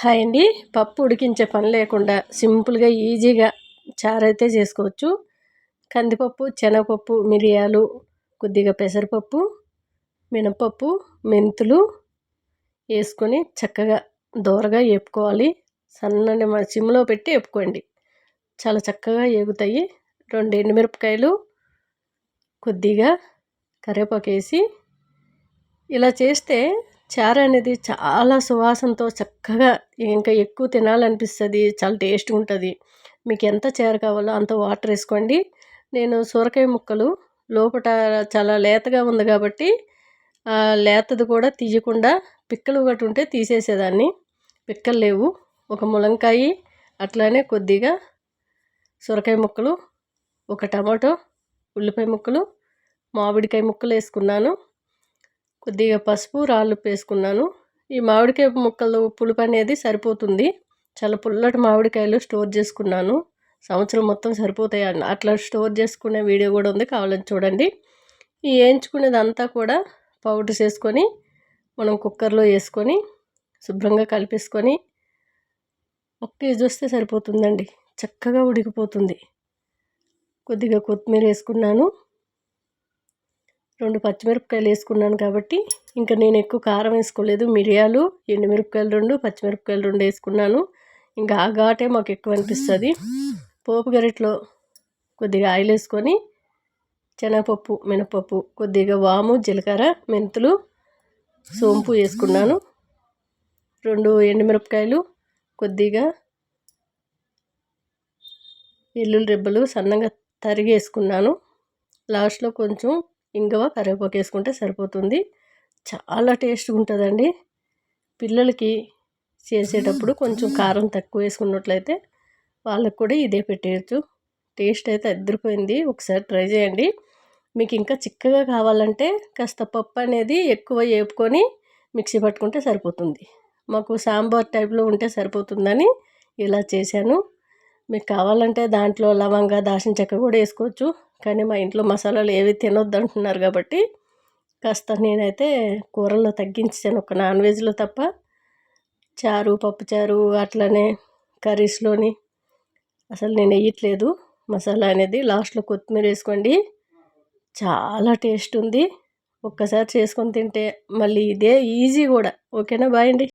Hi అండి పప్పు ఉడికించే పని లేకుండా సింపుల్గా ఈజీగా చారైతే చేసుకోవచ్చు. కందిపప్పు శనగపప్పు మిరియాలు కొద్దిగా పెసరపప్పు మినపప్పు మెంతులు వేసుకొని చక్కగా దోరగా వేపుకోవాలి సన్నని మన సిమ్లో పెట్టి వేపుకోండి చాలా చక్కగా ఏగుతాయి. రెండు ఎండుమిరపకాయలు కొద్దిగా కరివేపాకు వేసి ఇలా చేస్తే చారు అనేది చాలా సువాసనతో చక్కగా ఇంకా ఎక్కువ తినాలనిపిస్తుంది చాలా టేస్ట్గా ఉంటుంది. మీకు ఎంత చారు కావాలో అంత వాటర్ వేసుకోండి. నేను సొరకాయ ముక్కలు లోపల చాలా లేతగా ఉంది కాబట్టి లేతది కూడా తీయకుండా పిక్కలు ఒకటి ఉంటే తీసేసేదాన్ని. పిక్కలు లేవు. ఒక ములంకాయ అట్లానే కొద్దిగా సొరకాయ ముక్కలు ఒక టమాటో ఉల్లిపాయ ముక్కలు మామిడికాయ ముక్కలు వేసుకున్నాను. కొద్దిగా పసుపు రాళ్ళు వేసుకున్నాను. ఈ మామిడికాయ ముక్కలు పులుపు అనేది సరిపోతుంది. చాలా పుల్లటి మామిడికాయలు స్టోర్ చేసుకున్నాను. సంవత్సరం మొత్తం సరిపోతాయి అట్లా స్టోర్ చేసుకునే వీడియో కూడా ఉంది కావాలని చూడండి. ఈ వేయించుకునేదంతా కూడా పౌడర్ చేసుకొని మనం కుక్కర్లో వేసుకొని శుభ్రంగా కలిపేసుకొని ఒక కేజీ వస్తే సరిపోతుందండి. చక్కగా ఉడికిపోతుంది. కొద్దిగా కొత్తిమీర వేసుకున్నాను. రెండు పచ్చిమిరపకాయలు వేసుకున్నాను కాబట్టి ఇంకా నేను ఎక్కువ కారం వేసుకోలేదు. మిరియాలు ఎండుమిరపకాయలు రెండు పచ్చిమిరపకాయలు రెండు వేసుకున్నాను. ఇంకా ఆ ఘాటే మాకు ఎక్కువ అనిపిస్తుంది. పోపు గరిట్లో కొద్దిగా ఆయిల్ వేసుకొని శనగపప్పు మినపప్పు కొద్దిగా వాము జీలకర్ర మెంతులు సోంపు వేసుకున్నాను. రెండు ఎండుమిరపకాయలు కొద్దిగా వెల్లుల్లి రెబ్బలు సన్నగా తరిగేసుకున్నాను. లాస్ట్లో కొంచెం ఇంగువ కరివేపాకు వేసుకుంటే సరిపోతుంది. చాలా టేస్ట్గా ఉంటుందండి. పిల్లలకి చేసేటప్పుడు కొంచెం కారం తక్కువ వేసుకున్నట్లయితే వాళ్ళకు కూడా ఇదే పెట్టేయచ్చు. టేస్ట్ అయితే అద్దరిపోయింది. ఒకసారి ట్రై చేయండి. మీకు ఇంకా చిక్కగా కావాలంటే కాస్త పప్పు అనేది ఎక్కువ వేపుకొని మిక్సీ పట్టుకుంటే సరిపోతుంది. మాకు సాంబార్ టైప్లో ఉంటే సరిపోతుందని ఇలా చేశాను. మీకు కావాలంటే దాంట్లో లవంగా దాల్చిన చెక్క కూడా వేసుకోవచ్చు. కానీ మా ఇంట్లో మసాలాలు ఏవి తినొద్దు అంటున్నారు కాబట్టి కాస్త నేనైతే కూరల్లో తగ్గించాను. ఒక నాన్ వెజ్లో తప్ప చారు పప్పుచారు అట్లనే కర్రీస్లోని అసలు నేను వేయట్లేదు. మసాలా అనేది లాస్ట్లో కొత్తిమీర వేసుకోండి. చాలా టేస్ట్ ఉంది. ఒక్కసారి చేసుకొని తింటే మళ్ళీ ఇదే ఈజీ కూడా. ఓకేనా? బాయ్ అండి.